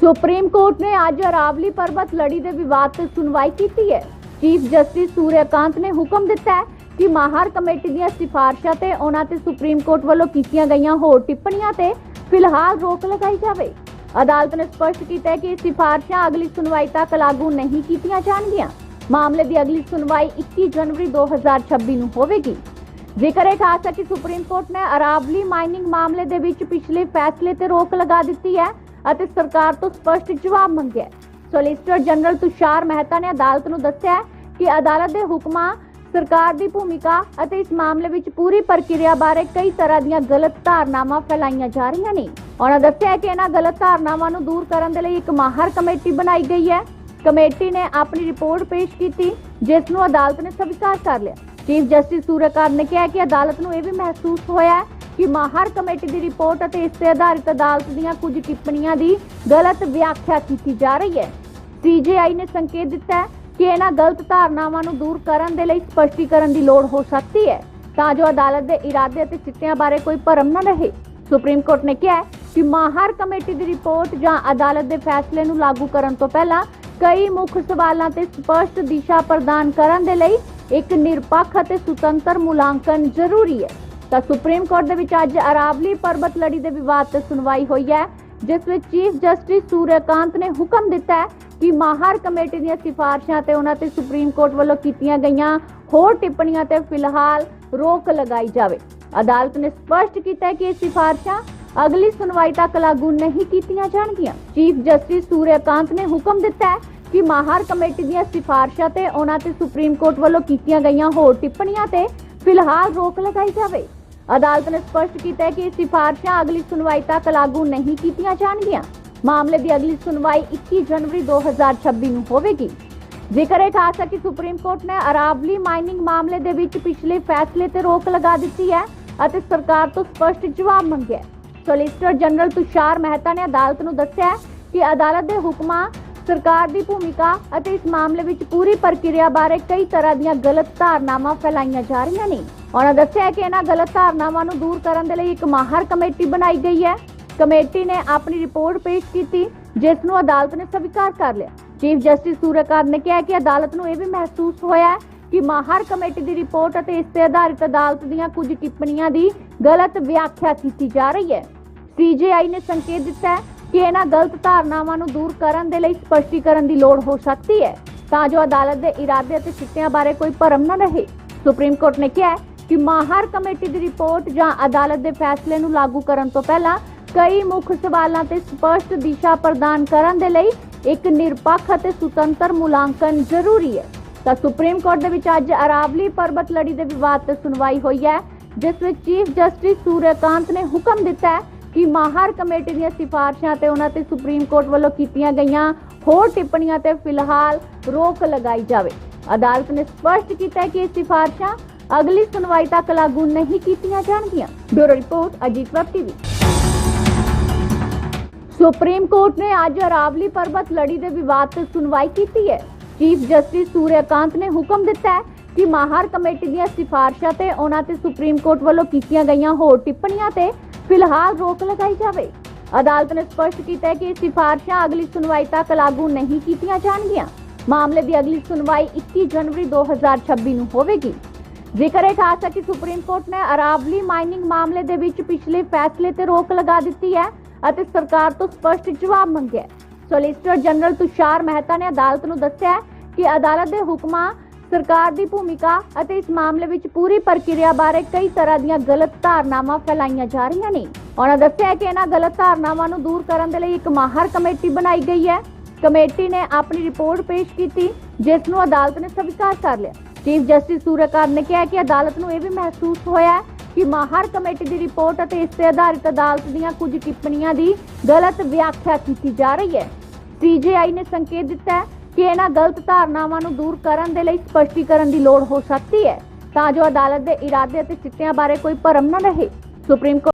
Supreme court ਨੇ ਅੱਜ ਅਰਾਵਲੀ ਪਰਬਤ ਲੜੀ ਦੇ ਵਿਵਾਦ ਤੇ ਸੁਣਵਾਈ ਕੀਤੀ ਹੈ। ਚੀਫ ਜਸਟਿਸ ਸੂਰਿਆਕਾਂਤ ਨੇ ਹੁਕਮ ਦਿੱਤਾ ਹੈ ਕਿ ਮਾਹਰ ਕਮੇਟੀ ਦੀਆਂ ਸਿਫਾਰਸ਼ਾਂ ਤੇ ਉਹਨਾਂ ਤੇ ਸੁਪਰੀਮ ਕੋਰਟ ਵੱਲੋਂ ਕੀਤੀਆਂ ਗਈਆਂ ਹੋਰ ਟਿੱਪਣੀਆਂ ਤੇ ਫਿਲਹਾਲ ਰੋਕ ਲਗਾਈ ਜਾਵੇ। ਅਦਾਲਤ ਨੇ ਸਪਸ਼ਟ ਕੀਤਾ ਕਿ ਇਹ ਸਿਫਾਰਸ਼ਾਂ ਅਗਲੀ ਸੁਣਵਾਈ ਤੱਕ ਲਾਗੂ ਨਹੀਂ ਕੀਤੀਆਂ ਜਾਣਗੀਆਂ। ਮਾਮਲੇ ਦੀ ਅਗਲੀ ਸੁਣਵਾਈ 21 ਜਨਵਰੀ 2026 ਨੂੰ ਹੋਵੇਗੀ। ਜ਼ਿਕਰ ਹੈ ਖਾਸ ਹੈ ਕਿ ਸੁਪਰੀਮ ਕੋਰਟ ਨੇ ਅਰਾਵਲੀ ਮਾਈਨਿੰਗ ਮਾਮਲੇ ਦੇ ਵਿੱਚ ਪਿਛਲੇ ਫੈਸਲੇ ਤੇ ਰੋਕ ਲਗਾ ਦਿੱਤੀ ਹੈ ਅਤੇ ਸਰਕਾਰ ਤੋਂ ਸਪਸ਼ਟ ਜਵਾਬ ਮੰਗਿਆ ਸੋਲਿਸਿਟਰ ਜਨਰਲ ਤੁਸ਼ਾਰ ਮਹਿਤਾ ਨੇ ਅਦਾਲਤ ਨੂੰ ਦੱਸਿਆ ਕਿ ਅਦਾਲਤ ਦੇ ਹੁਕਮਾਂ, ਸਰਕਾਰ ਦੀ ਭੂਮਿਕਾ ਅਤੇ ਇਸ ਮਾਮਲੇ ਵਿੱਚ ਪੂਰੀ ਪ੍ਰਕਿਰਿਆ ਬਾਰੇ ਕਈ ਤਰ੍ਹਾਂ ਦੀਆਂ ਗਲਤ ਧਾਰਨਾਵਾਂ ਫੈਲਾਈਆਂ ਜਾ ਰਹੀਆਂ ਨੇ। ਉਹਨਾਂ ਦੱਸਿਆ ਕਿ ਇਹਨਾਂ ਗਲਤ ਧਾਰਨਾਵਾਂ ਨੂੰ ਦੂਰ ਕਰਨ ਦੇ ਲਈ ਇੱਕ ਮਾਹਰ ਕਮੇਟੀ ਬਣਾਈ ਗਈ ਹੈ। ਕਮੇਟੀ ਨੇ ਆਪਣੀ ਰਿਪੋਰਟ ਪੇਸ਼ ਕੀਤੀ, ਜਿਸ ਨੂੰ ਅਦਾਲਤ ਨੇ ਸਵੀਕਾਰ ਕਰ ਲਿਆ। ਚੀਫ ਜਸਟਿਸ ਸੂਰਯਕਾਂਤ ਨੇ ਕਿਹਾ ਕਿ ਅਦਾਲਤ ਨੂੰ ਇਹ ਵੀ ਮਹਿਸੂਸ ਹੋਇਆ ਹੈ ਕਿ ਮਾਹਰ ਕਮੇਟੀ ਦੀ ਰਿਪੋਰਟ ਅਤੇ ਇਸ ਤੇ ਆਧਾਰਿਤ ਅਦਾਲਤ ਦੀਆਂ ਕੁਝ ਟਿੱਪਣੀਆਂ ਦੀ ਗਲਤ ਵਿਆਖਿਆ ਕੀਤੀ ਜਾ ਰਹੀ ਹੈ। ਸੀਜੇਆਈ ਨੇ ਸੰਕੇਤ ਦਿੱਤਾ ਕਿ ਇਹਨਾਂ ਗਲਤ ਧਾਰਨਾਵਾਂ ਨੂੰ ਦੂਰ ਕਰਨ ਦੇ ਲਈ ਸਪਸ਼ਟੀਕਰਨ ਦੀ ਲੋੜ ਹੋ ਸਕਦੀ ਹੈ, ਤਾਂ ਜੋ ਅਦਾਲਤ ਦੇ ਇਰਾਦੇ ਅਤੇ ਚਿੱਟਿਆਂ ਬਾਰੇ ਕੋਈ ਭਰਮ ਨਾ ਰਹੇ। ਸੁਪਰੀਮ ਕੋਰਟ ਨੇ ਕਿਹਾ ਕਿ ਮਾਹਰ ਕਮੇਟੀ ਦੀ ਰਿਪੋਰਟ ਜਾਂ ਅਦਾਲਤ ਦੇ ਫੈਸਲੇ ਨੂੰ ਲਾਗੂ ਕਰਨ ਤੋਂ ਪਹਿਲਾਂ ਕਈ ਮੁੱਖ ਸਵਾਲਾਂ ਤੇ ਸਪਸ਼ਟ ਦਿਸ਼ਾ ਪ੍ਰਦਾਨ ਕਰਨ ਦੇ ਲਈ ਇੱਕ ਨਿਰਪੱਖ ਅਤੇ ਸੁਤੰਤਰ ਮੁਲਾਂਕਣ ਜ਼ਰੂਰੀ ਹੈ। ਤਾਂ ਸੁਪਰੀਮ ਕੋਰਟ ਦੇ ਵਿੱਚ ਅੱਜ ਅਰਾਵਲੀ ਪਰਬਤ ਲੜੀ ਦੇ ਵਿਵਾਦ ਤੇ ਸੁਣਵਾਈ ਹੋਈ ਹੈ, ਜਿਸ ਵਿੱਚ ਚੀਫ ਜਸਟਿਸ ਸੂਰਯਕਾਂਤ ਨੇ ਹੁਕਮ ਦਿੱਤਾ ਹੈ ਕਿ ਮਾਹਰ ਕਮੇਟੀ ਦੀਆਂ ਸਿਫਾਰਸ਼ਾਂ ਤੇ ਉਹਨਾਂ ਤੇ ਸੁਪਰੀਮ ਕੋਰਟ ਵੱਲੋਂ ਕੀਤੀਆਂ ਗਈਆਂ ਹੋਰ ਟਿੱਪਣੀਆਂ ਤੇ ਫਿਲਹਾਲ ਰੋਕ ਲਗਾਈ ਜਾਵੇ। ਅਦਾਲਤ ਨੇ ਸਪਸ਼ਟ ਕੀਤਾ ਕਿ ਇਹ ਸਿਫਾਰਸ਼ਾਂ ਅਗਲੀ ਸੁਣਵਾਈ ਤੱਕ ਲਾਗੂ ਨਹੀਂ ਕੀਤੀਆਂ ਜਾਣਗੀਆਂ। ਚੀਫ ਜਸਟਿਸ ਸੂਰਯਕਾਂਤ ਨੇ ਹੁਕਮ ਦਿੱਤਾ ਹੈ ਕਿ ਮਾਹਰ ਕਮੇਟੀ ਦੀਆਂ ਸਿਫਾਰਸ਼ਾਂ ਤੇ ਉਹਨਾਂ ਤੇ ਸੁਪਰੀਮ ਕੋਰਟ ਵੱਲੋਂ ਕੀਤੀਆਂ ਗਈਆਂ ਹੋਰ ਟਿੱਪਣੀਆਂ ਤੇ ਫਿਲਹਾਲ ਰੋਕ ਲਗਾਈ ਜਾਵੇ। ਅਦਾਲਤ ਨੇ ਸਪਸ਼ਟ ਕੀਤਾ ਹੈ ਕਿ ਇਹ ਸਿਫਾਰਸ਼ਾਂ ਅਗਲੀ ਸੁਣਵਾਈ ਤੱਕ ਲਾਗੂ ਨਹੀਂ ਕੀਤੀਆਂ ਜਾਣਗੀਆਂ। ਮਾਮਲੇ ਦੀ ਅਗਲੀ ਸੁਣਵਾਈ 21 ਜਨਵਰੀ 2026 ਨੂੰ ਹੋਵੇਗੀ। ਜ਼ਿਕਰ ਹੈ ਖਾਸ ਹੈ ਕਿ ਸੁਪਰੀਮ ਕੋਰਟ ਨੇ ਅਰਾਵਲੀ ਮਾਈਨਿੰਗ ਮਾਮਲੇ ਦੇ ਵਿੱਚ ਪਿਛਲੇ ਫੈਸਲੇ ਤੇ ਰੋਕ ਲਗਾ ਦਿੱਤੀ ਹੈ ਅਤੇ ਸਰਕਾਰ ਤੋਂ ਸਪਸ਼ਟ ਜਵਾਬ ਮੰਗਿਆ ਹੈ। ਸੋਲਿਸਿਟਰ ਜਨਰਲ ਤੁਸ਼ਾਰ ਮਹਿਤਾ ਨੇ ਅਦਾਲਤ ਨੂੰ ਦੱਸਿਆ ਕਿ ਅਦਾਲਤ ਦੇ ਹੁਕਮਾਂ, ਸਰਕਾਰ ਦੀ ਭੂਮਿਕਾ ਅਤੇ ਇਸ ਮਾਮਲੇ ਵਿੱਚ ਪੂਰੀ ਪ੍ਰਕਿਰਿਆ ਬਾਰੇ ਕਈ ਤਰ੍ਹਾਂ ਦੀਆਂ ਗਲਤ ਧਾਰਨਾਵਾਂ ਫੈਲਾਈਆਂ ਜਾ ਰਹੀਆਂ ਨੇ। ਉਹਨਾਂ ਦੱਸਿਆ ਕਿ ਇਹਨਾਂ ਗਲਤ ਧਾਰਨਾਵਾਂ ਨੂੰ ਦੂਰ ਕਰਨ ਦੇ ਲਈ ਇੱਕ ਮਾਹਰ ਕਮੇਟੀ ਬਣਾਈ ਗਈ ਹੈ। ਕਮੇਟੀ ਨੇ ਆਪਣੀ ਰਿਪੋਰਟ ਪੇਸ਼ ਕੀਤੀ, ਜਿਸ ਨੂੰ ਅਦਾਲਤ ਨੇ ਸਵੀਕਾਰ ਕਰ ਲਿਆ। ਚੀਫ ਜਸਟਿਸ ਸੂਰਯਕਾਂਤ ਨੇ ਕਿਹਾ ਕਿ ਅਦਾਲਤ ਨੂੰ ਇਹ ਵੀ ਮਹਿਸੂਸ ਹੋਇਆ ਕਿ ਮਾਹਰ ਕਮੇਟੀ ਦੀ ਰਿਪੋਰਟ ਅਤੇ ਇਸ ਤੇ ਆਧਾਰਿਤ ਅਦਾਲਤ ਦੀਆਂ ਕੁਝ ਟਿੱਪਣੀਆਂ ਦੀ ਗਲਤ ਵਿਆਖਿਆ ਕੀਤੀ ਜਾ ਰਹੀ ਹੈ। ਸੀਜੇਆਈ ਨੇ ਸੰਕੇਤ ਦਿੱਤਾ ਕਿ ਇਹਨਾਂ ਗਲਤ ਧਾਰਨਾਵਾਂ ਨੂੰ ਦੂਰ ਕਰਨ ਦੇ ਲਈ ਸਪਸ਼ਟੀਕਰਨ ਦੀ ਲੋੜ ਹੋ ਸਕਦੀ ਹੈ, ਤਾਂ ਜੋ ਅਦਾਲਤ ਦੇ ਇਰਾਦੇ ਅਤੇ ਸਿੱਟਿਆਂ ਬਾਰੇ ਕੋਈ ਭਰਮ ਨਾ ਰਹੇ। ਸੁਪਰੀਮ ਕੋਰਟ ਨੇ ਕਿਹਾ ਕਿ ਮਾਹਰ ਕਮੇਟੀ ਦੀ ਰਿਪੋਰਟ ਜਾਂ ਅਦਾਲਤ ਦੇ ਫੈਸਲੇ ਨੂੰ ਲਾਗੂ ਕਰਨ ਤੋਂ ਪਹਿਲਾਂ ਕਈ ਮੁੱਖ ਸਵਾਲਾਂ ਤੇ ਸਪਸ਼ਟ ਦਿਸ਼ਾ ਪ੍ਰਦਾਨ ਕਰਨ ਦੇ ਲਈ ਇੱਕ ਨਿਰਪੱਖ ਅਤੇ ਸੁਤੰਤਰ ਮੁਲਾਂਕਣ ਜ਼ਰੂਰੀ ਹੈ। ਤਾਂ ਸੁਪਰੀਮ ਕੋਰਟ ਦੇ ਵਿੱਚ ਅੱਜ ਅਰਾਵਲੀ ਪਰਬਤ ਲੜੀ ਦੇ ਵਿਵਾਦ ਤੇ ਸੁਣਵਾਈ ਹੋਈ ਹੈ, ਜਿਸ ਵਿੱਚ ਚੀਫ ਜਸਟਿਸ ਸੂਰਯਕਾਂਤ ਨੇ ਹੁਕਮ ਦਿੱਤਾ ਹੈ ਕਿ ਮਾਹਰ ਕਮੇਟੀ ਦੀਆਂ ਸਿਫਾਰਸ਼ਾਂ ਤੇ ਉਹਨਾਂ ਤੇ ਸੁਪਰੀਮ ਕੋਰਟ ਵੱਲੋਂ ਕੀਤੀਆਂ ਗਈਆਂ ਹੋਰ ਟਿੱਪਣੀਆਂ ਤੇ ਫਿਲਹਾਲ ਰੋਕ ਲਗਾਈ ਜਾਵੇ। ਅਦਾਲਤ ਨੇ ਸਪਸ਼ਟ ਕੀਤਾ ਕਿ ਇਹ ਸਿਫਾਰਸ਼ਾਂ ਅਗਲੀ ਸੁਣਵਾਈ ਤੱਕ ਲਾਗੂ ਨਹੀਂ ਕੀਤੀਆਂ ਜਾਣਗੀਆਂ। Bureau report, Ajit web TV. Supreme court ਨੇ ਅੱਜ ਅਰਾਵਲੀ ਪਰਬਤ ਲੜੀ ਦੇ ਵਿਵਾਦ ਤੇ ਸੁਣਵਾਈ ਕੀਤੀ ਹੈ। ਚੀਫ ਜਸਟਿਸ ਸੂਰਯਕਾਂਤ ਨੇ ਹੁਕਮ ਦਿੱਤਾ ਹੈ ਕਿ ਮਾਹਰ ਕਮੇਟੀ ਦੀਆਂ ਸਿਫਾਰਸ਼ਾਂ ਤੇ ਉਹਨਾਂ ਤੇ ਸੁਪਰੀਮ ਕੋਰਟ ਵੱਲੋਂ ਕੀਤੀਆਂ ਗਈਆਂ ਹੋਰ ਟਿੱਪਣੀਆਂ ਤੇ ਫਿਲਹਾਲ ਰੋਕ ਲਗਾਈ ਜਾਵੇ। ਅਦਾਲਤ ਨੇ ਸਪਸ਼ਟ ਕੀਤਾ ਕਿ ਇਹ ਸਿਫਾਰਸ਼ਾਂ ਅਗਲੀ ਸੁਣਵਾਈ ਤੱਕ ਲਾਗੂ ਨਹੀਂ ਕੀਤੀਆਂ ਜਾਣਗੀਆਂ। ਮਾਮਲੇ ਦੀ ਅਗਲੀ ਸੁਣਵਾਈ 21 ਜਨਵਰੀ 2026 ਨੂੰ ਹੋਵੇਗੀ। ਜ਼ਿਕਰ ਹੈ ਖਾਸ ਹੈ ਕਿ ਸੁਪਰੀਮ ਕੋਰਟ ਨੇ ਅਰਾਵਲੀ ਮਾਈਨਿੰਗ ਮਾਮਲੇ ਦੇ ਵਿੱਚ ਪਿਛਲੇ ਫੈਸਲੇ ਤੇ ਰੋਕ ਲਗਾ ਦਿੱਤੀ ਹੈ ਅਤੇ ਸਰਕਾਰ ਤੋਂ ਸਪਸ਼ਟ ਜਵਾਬ ਮੰਗਿਆ ਸੋਲਿਸਿਟਰ ਜਨਰਲ ਤੁਸ਼ਾਰ ਮਹਿਤਾ ਨੇ ਅਦਾਲਤ ਨੂੰ ਦੱਸਿਆ ਕਿ ਅਦਾਲਤ ਦੇ ਹੁਕਮਾਂ, ਸਰਕਾਰ ਦੀ ਭੂਮਿਕਾ ਅਤੇ ਇਸ ਮਾਮਲੇ ਵਿੱਚ ਪੂਰੀ ਪ੍ਰਕਿਰਿਆ ਬਾਰੇ ਕਈ ਤਰ੍ਹਾਂ ਦੀਆਂ ਗਲਤ ਧਾਰਨਾਵਾਂ ਫੈਲਾਈਆਂ ਜਾ ਰਹੀਆਂ ਨੇ। ਉਹਨਾਂ ਦੱਸਿਆ ਕਿ ਇਹਨਾਂ ਗਲਤ ਧਾਰਨਾਵਾਂ ਨੂੰ ਦੂਰ ਕਰਨ ਦੇ ਲਈ ਇੱਕ ਮਾਹਰ ਕਮੇਟੀ ਬਣਾਈ ਗਈ ਹੈ। ਕਮੇਟੀ ਨੇ ਆਪਣੀ ਰਿਪੋਰਟ ਪੇਸ਼ ਕੀਤੀ, ਜਿਸ ਨੂੰ ਅਦਾਲਤ ਨੇ ਸਵੀਕਾਰ ਕਰ ਲਿਆ। ਚੀਫ ਜਸਟਿਸ ਸੂਰਯਕਾਂਤ ਨੇ ਕਿਹਾ ਕਿ ਅਦਾਲਤ ਨੂੰ ਇਹ ਵੀ ਮਹਿਸੂਸ ਹੋਇਆ ਕਿ ਮਾਹਰ ਕਮੇਟੀ ਦੀ ਰਿਪੋਰਟ ਅਤੇ ਇਸ ਤੇ ਆਧਾਰਿਤ ਅਦਾਲਤ ਦੀਆਂ ਕੁਝ ਟਿੱਪਣੀਆਂ ਦੀ ਗਲਤ ਵਿਆਖਿਆ ਕੀਤੀ ਜਾ ਰਹੀ ਹੈ। ਸੀਜੇਆਈ ਨੇ ਸੰਕੇਤ ਦਿੱਤਾ ਕਿ ਇਹਨਾਂ ਗਲਤ ਧਾਰਨਾਵਾਂ ਨੂੰ ਦੂਰ ਕਰਨ ਦੇ ਲਈ ਸਪਸ਼ਟੀਕਰਨ ਦੀ ਲੋੜ ਹੋ ਸਕਦੀ ਹੈ, ਤਾਂ ਜੋ ਅਦਾਲਤ ਦੇ ਇਰਾਦੇ ਅਤੇ ਚਿੱਟਿਆਂ ਬਾਰੇ ਕੋਈ ਭਰਮ ਨਾ ਰਹੇ। Supreme court